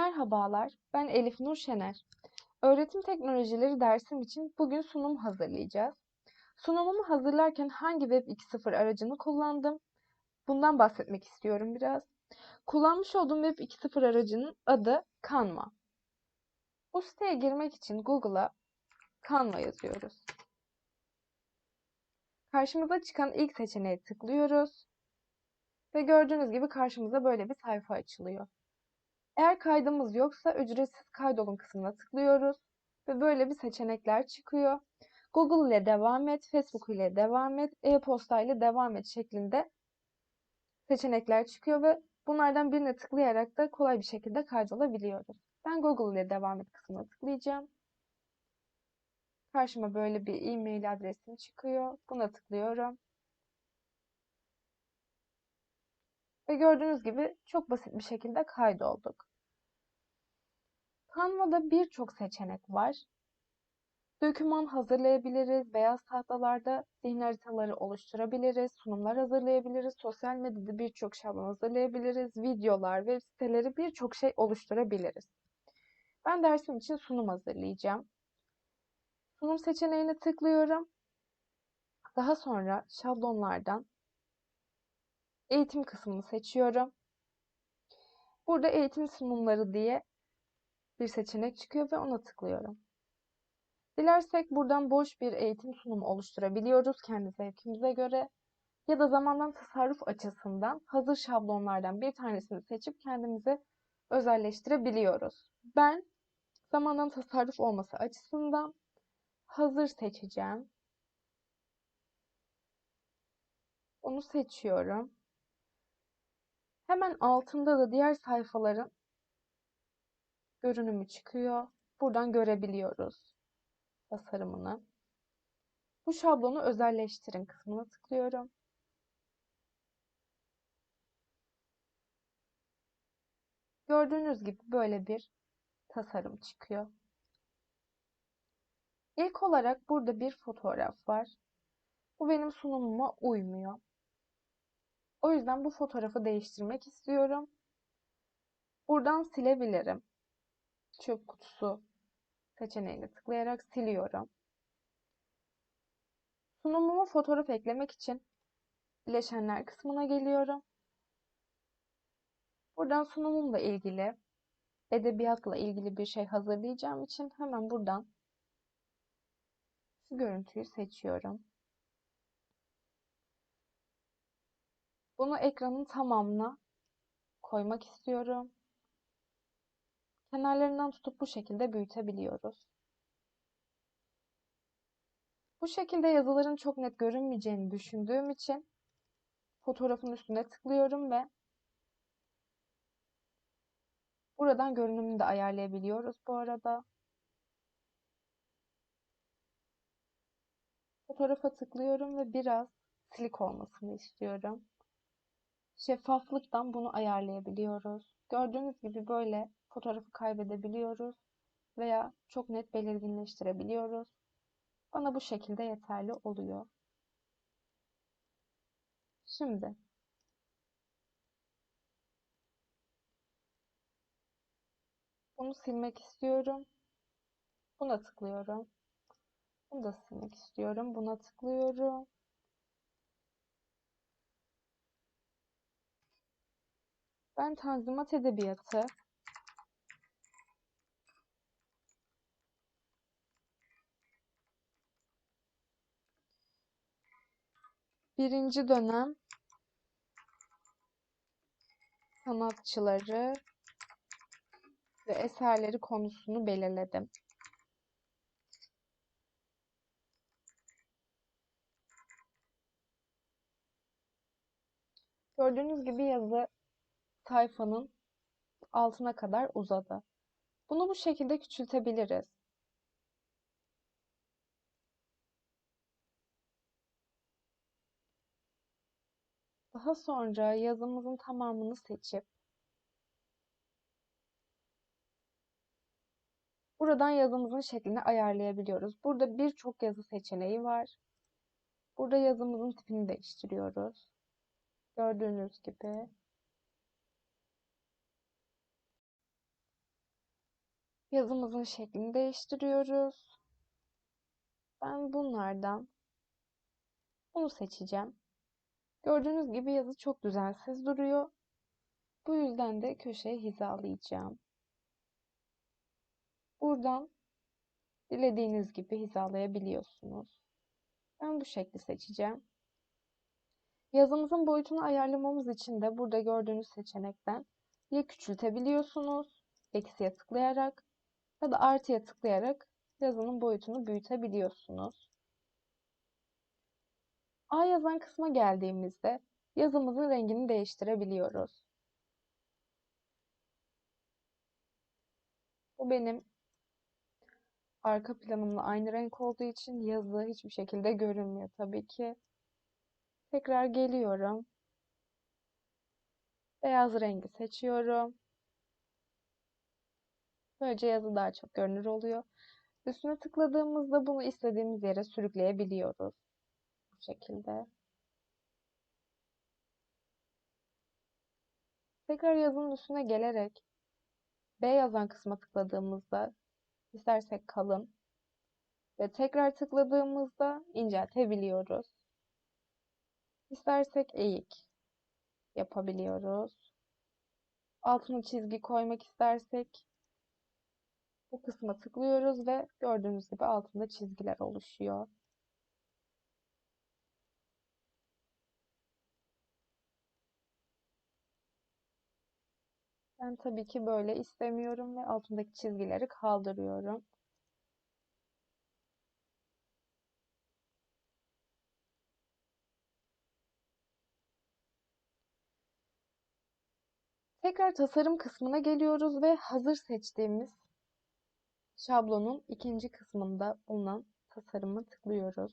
Merhabalar, ben Elif Nur Şener. Öğretim teknolojileri dersim için bugün sunum hazırlayacağız. Sunumumu hazırlarken hangi Web 2.0 aracını kullandım? Bundan bahsetmek istiyorum biraz. Kullanmış olduğum Web 2.0 aracının adı Canva. Bu siteye girmek için Google'a Canva yazıyoruz. Karşımıza çıkan ilk seçeneğe tıklıyoruz. Ve gördüğünüz gibi karşımıza böyle bir sayfa açılıyor. Eğer kaydımız yoksa ücretsiz kaydolun kısmına tıklıyoruz ve böyle bir seçenekler çıkıyor. Google ile devam et, Facebook ile devam et, e-posta ile devam et şeklinde seçenekler çıkıyor ve bunlardan birine tıklayarak da kolay bir şekilde kaydolabiliyoruz. Ben Google ile devam et kısmına tıklayacağım. Karşıma böyle bir e-mail adresim çıkıyor. Buna tıklıyorum. Ve gördüğünüz gibi çok basit bir şekilde kaydolduk. Canva'da birçok seçenek var. Doküman hazırlayabiliriz, beyaz tahtalarda zihin haritaları oluşturabiliriz, sunumlar hazırlayabiliriz, sosyal medyada birçok şablon hazırlayabiliriz, videolar, web siteleri birçok şey oluşturabiliriz. Ben dersim için sunum hazırlayacağım. Sunum seçeneğine tıklıyorum. Daha sonra şablonlardan eğitim kısmını seçiyorum. Burada eğitim sunumları diye bir seçenek çıkıyor ve ona tıklıyorum. Dilersek buradan boş bir eğitim sunumu oluşturabiliyoruz kendi zevkimize göre ya da zamandan tasarruf açısından hazır şablonlardan bir tanesini seçip kendimize özelleştirebiliyoruz. Ben zamandan tasarruf olması açısından hazır seçeceğim. Onu seçiyorum. Hemen altında da diğer sayfaların görünümü çıkıyor. Buradan görebiliyoruz tasarımını. Bu şablonu özelleştirin kısmına tıklıyorum. Gördüğünüz gibi böyle bir tasarım çıkıyor. İlk olarak burada bir fotoğraf var. Bu benim sunumuma uymuyor. O yüzden bu fotoğrafı değiştirmek istiyorum. Buradan silebilirim. Çöp kutusu seçeneğine tıklayarak siliyorum. Sunumuma fotoğraf eklemek için bileşenler kısmına geliyorum. Buradan sunumumla ilgili, edebiyatla ilgili bir şey hazırlayacağım için hemen buradan şu görüntüyü seçiyorum. Bunu ekranın tamamına koymak istiyorum. Kenarlarından tutup bu şekilde büyütebiliyoruz. Bu şekilde yazıların çok net görünmeyeceğini düşündüğüm için fotoğrafın üstüne tıklıyorum ve buradan görünümünü de ayarlayabiliyoruz bu arada. Fotoğrafa tıklıyorum ve biraz silik olmasını istiyorum. Şeffaflıktan bunu ayarlayabiliyoruz. Gördüğünüz gibi böyle fotoğrafı kaybedebiliyoruz veya çok net belirginleştirebiliyoruz. Bana bu şekilde yeterli oluyor. Şimdi bunu silmek istiyorum. Buna tıklıyorum. Bunu da silmek istiyorum. Buna tıklıyorum. Ben Tanzimat Edebiyatı birinci dönem sanatçıları ve eserleri konusunu belirledim. Gördüğünüz gibi yazı sayfanın altına kadar uzadı. Bunu bu şekilde küçültebiliriz. Daha sonra yazımızın tamamını seçip buradan yazımızın şeklini ayarlayabiliyoruz. Burada birçok yazı seçeneği var. Burada yazımızın tipini değiştiriyoruz. Gördüğünüz gibi. Yazımızın şeklini değiştiriyoruz. Ben bunlardan bunu seçeceğim. Gördüğünüz gibi yazı çok düzensiz duruyor. Bu yüzden de köşeye hizalayacağım. Buradan dilediğiniz gibi hizalayabiliyorsunuz. Ben bu şekli seçeceğim. Yazımızın boyutunu ayarlamamız için de burada gördüğünüz seçenekten ya küçültebiliyorsunuz eksiye tıklayarak ya da artıya tıklayarak yazının boyutunu büyütebiliyorsunuz. A yazan kısma geldiğimizde yazımızın rengini değiştirebiliyoruz. Bu benim arka planımla aynı renk olduğu için yazı hiçbir şekilde görünmüyor tabii ki. Tekrar geliyorum. Beyaz rengi seçiyorum. Böylece yazı daha çok görünür oluyor. Üstüne tıkladığımızda bunu istediğimiz yere sürükleyebiliyoruz. Bu şekilde. Tekrar yazının üstüne gelerek B yazan kısma tıkladığımızda istersek kalın ve tekrar tıkladığımızda inceltebiliyoruz. İstersek eğik yapabiliyoruz. Altına çizgi koymak istersek bu kısma tıklıyoruz ve gördüğünüz gibi altında çizgiler oluşuyor. Ben tabii ki böyle istemiyorum ve altındaki çizgileri kaldırıyorum. Tekrar tasarım kısmına geliyoruz ve hazır seçtiğimiz şablonun ikinci kısmında bulunan tasarımı tıklıyoruz.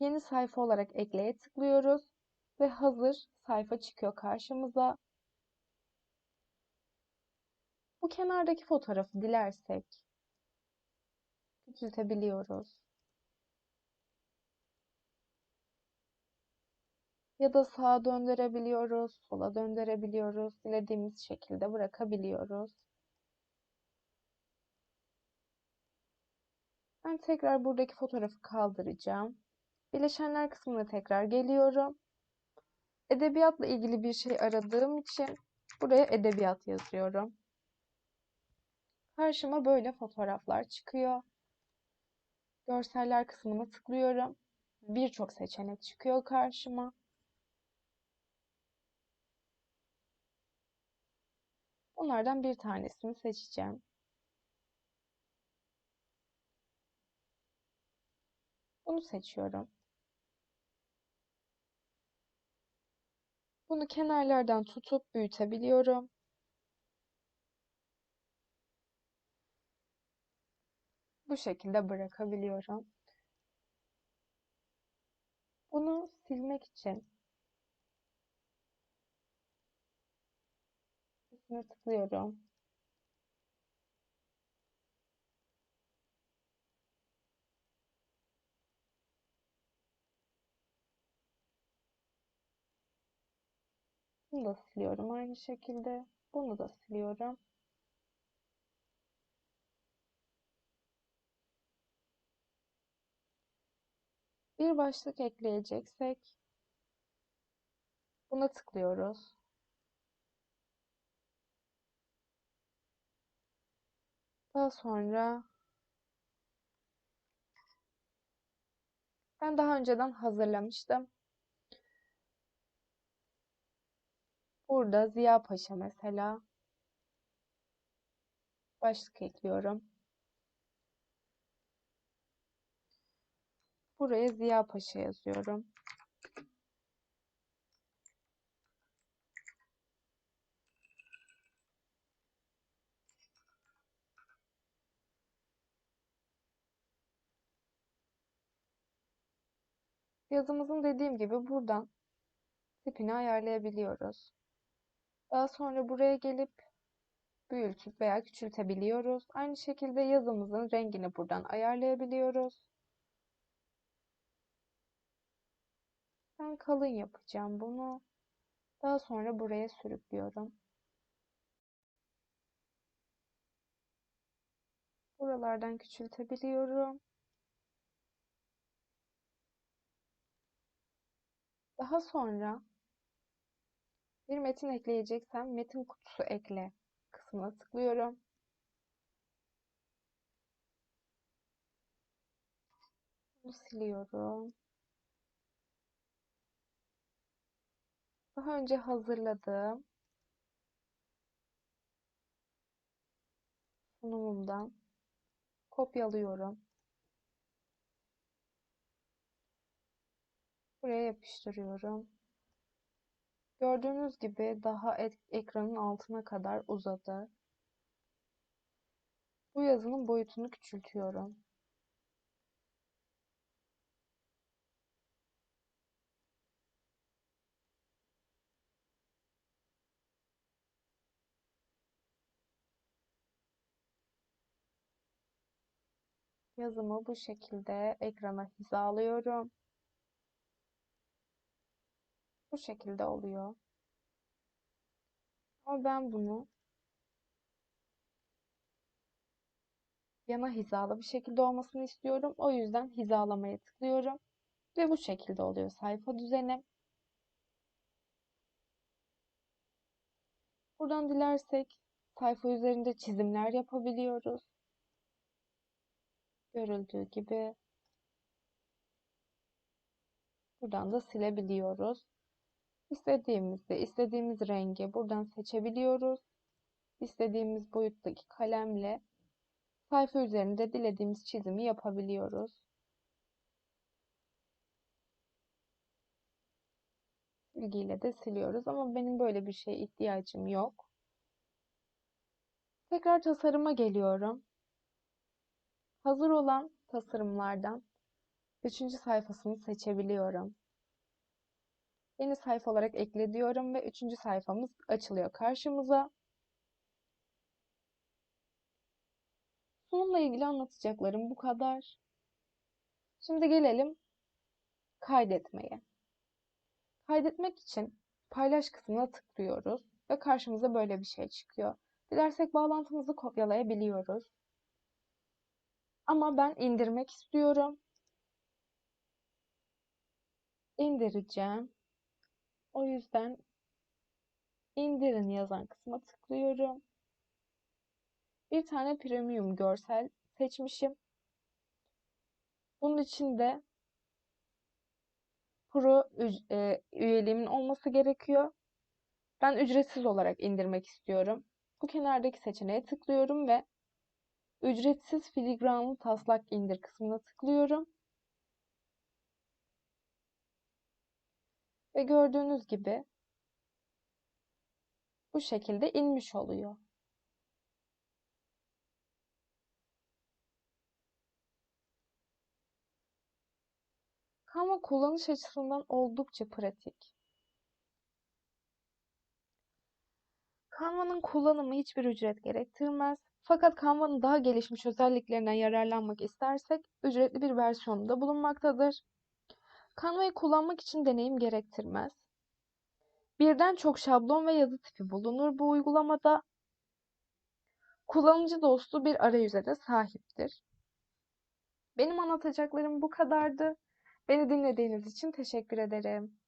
Yeni sayfa olarak ekleye tıklıyoruz ve hazır sayfa çıkıyor karşımıza. Bu kenardaki fotoğrafı dilersek küçültebiliyoruz. Ya da sağa döndürebiliyoruz, sola döndürebiliyoruz. Dilediğimiz şekilde bırakabiliyoruz. Ben tekrar buradaki fotoğrafı kaldıracağım. Bileşenler kısmına tekrar geliyorum. Edebiyatla ilgili bir şey aradığım için buraya edebiyat yazıyorum. Karşıma böyle fotoğraflar çıkıyor. Görseller kısmına tıklıyorum. Birçok seçenek çıkıyor karşıma. Bunlardan bir tanesini seçeceğim. Bunu seçiyorum. Bunu kenarlardan tutup büyütebiliyorum. Bu şekilde bırakabiliyorum. Bunu silmek için üstüne tıklıyorum. Bunu da siliyorum aynı şekilde. Bunu da siliyorum. Bir başlık ekleyeceksek buna tıklıyoruz. Daha sonra ben daha önceden hazırlamıştım. Burada Ziya Paşa mesela başlık ekliyorum. Buraya Ziya Paşa yazıyorum. Yazımızın dediğim gibi buradan tipini ayarlayabiliyoruz. Daha sonra buraya gelip büyütüp veya küçültebiliyoruz. Aynı şekilde yazımızın rengini buradan ayarlayabiliyoruz. Ben kalın yapacağım bunu. Daha sonra buraya sürüklüyorum. Ortalardan küçültebiliyorum. Daha sonra bir metin ekleyeceksem metin kutusu ekle kısmına tıklıyorum. Bunu siliyorum. Daha önce hazırladığım sunumumdan kopyalıyorum. Buraya yapıştırıyorum. Gördüğünüz gibi daha ekranın altına kadar uzadı. Bu yazının boyutunu küçültüyorum. Yazımı bu şekilde ekrana hizalıyorum. Bu şekilde oluyor. Ama ben bunu yana hizalı bir şekilde olmasını istiyorum. O yüzden hizalamaya tıklıyorum. Ve bu şekilde oluyor sayfa düzeni. Buradan dilersek sayfa üzerinde çizimler yapabiliyoruz. Görüldüğü gibi buradan da silebiliyoruz. İstediğimizde istediğimiz rengi buradan seçebiliyoruz. İstediğimiz boyuttaki kalemle sayfa üzerinde dilediğimiz çizimi yapabiliyoruz. Silgiyle de siliyoruz ama benim böyle bir şeye ihtiyacım yok. Tekrar tasarıma geliyorum. Hazır olan tasarımlardan üçüncü sayfasını seçebiliyorum. Yeni sayfa olarak ekle diyorum ve üçüncü sayfamız açılıyor karşımıza. Sunumla ilgili anlatacaklarım bu kadar. Şimdi gelelim kaydetmeye. Kaydetmek için paylaş kısmına tıklıyoruz ve karşımıza böyle bir şey çıkıyor. Dilersek bağlantımızı kopyalayabiliyoruz. Ama ben indirmek istiyorum. İndireceğim. O yüzden indirin yazan kısma tıklıyorum. Bir tane premium görsel seçmişim. Bunun için de pro e, üyeliğimin olması gerekiyor. Ben ücretsiz olarak indirmek istiyorum. Bu kenardaki seçeneğe tıklıyorum ve ücretsiz filigranlı taslak indir kısmına tıklıyorum. Ve gördüğünüz gibi bu şekilde inmiş oluyor. Canva kullanış açısından oldukça pratik. Canva'nın kullanımı hiçbir ücret gerektirmez. Fakat Canva'nın daha gelişmiş özelliklerinden yararlanmak istersek ücretli bir versiyonu da bulunmaktadır. Canva'yı kullanmak için deneyim gerektirmez. Birden çok şablon ve yazı tipi bulunur bu uygulamada. Kullanıcı dostu bir arayüze de sahiptir. Benim anlatacaklarım bu kadardı. Beni dinlediğiniz için teşekkür ederim.